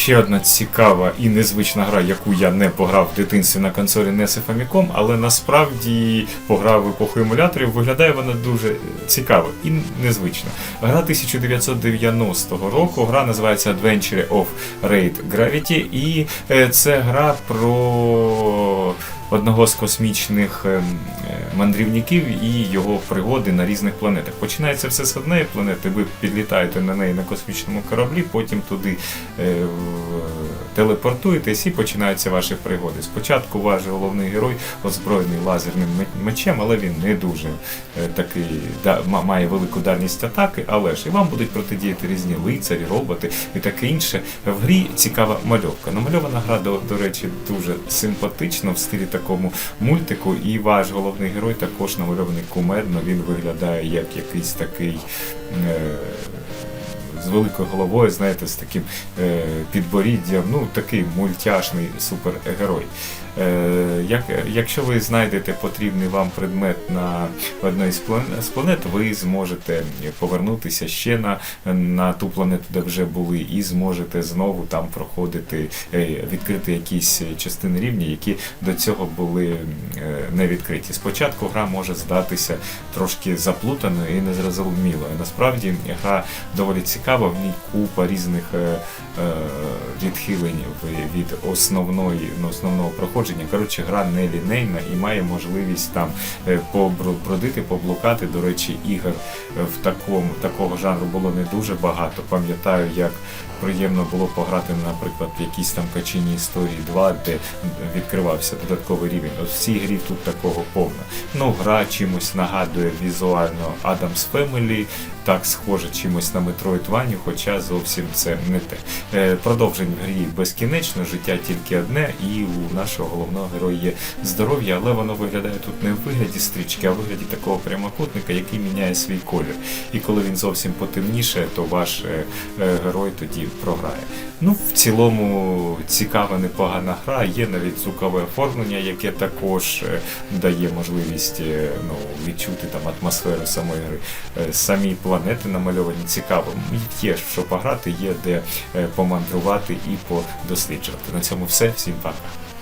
Ще одна цікава і незвична гра, яку я не пограв в дитинстві на консолі NES і Famicom, але насправді пограв в епоху емуляторів, виглядає вона дуже цікаво і незвично. Гра 1990 року, гра називається Adventure of Raid Gravity, і е, це гра про одного з космічних ем, мандрівників і його пригоди на різних планетах. Починається все з однієї планети, ви підлітаєте на неї на космічному кораблі, потім туди е, телепортуєтесь і починаються ваші пригоди. Спочатку ваш головний герой озброєний лазерним мечем, але він не дуже е, такий да, має велику дальність атаки, але ж і вам будуть протидіяти різні лицарі, роботи і таке інше. В грі цікава мальовка. Намальована гра, до, до речі, дуже симпатично в стилі такому мультику, і ваш головний герой також намальований кумедно. Він виглядає як якийсь такий. Е, великою головою, знаєте, з таким е, підборіддям, ну такий мультяшний супергерой. Е, як, якщо ви знайдете потрібний вам предмет на одній з план- планет, ви зможете повернутися ще на, на ту планету, де вже були, і зможете знову там проходити, е, відкрити якісь частини рівня, які до цього були е, не відкриті. Спочатку гра може здатися трошки заплутаною і незрозумілою. Насправді гра доволі цікава, в ній купа різних відхилень від основної, ну, основного проходження. Коротше, гра не лінейна і має можливість там е, побру- бродити, поблукати. До речі, ігор е, в такому такого жанру було не дуже багато. Пам'ятаю, як приємно було пограти, наприклад, в якісь там качині історії 2, де відкривався додатковий рівень. От в цій грі тут такого повно. Ну, гра чимось нагадує візуально Adam's Family, так схоже чимось на Metroidvania, хоча зовсім це не те. Е, Продовжень грі безкінечно, життя тільки одне, і у нашого головного героя є здоров'я, але воно виглядає тут не в вигляді стрічки, а в вигляді такого прямокутника, який міняє свій колір. І коли він зовсім потемніше, то ваш е, е, герой тоді програє. Ну, в цілому цікава, непогана гра. Є навіть звукове оформлення, яке також е, дає можливість ну, відчути там атмосферу самої гри. Самі планети намальовані цікаво. Є що пограти, є де помандрувати і подосліджувати. На цьому все. Всім пока.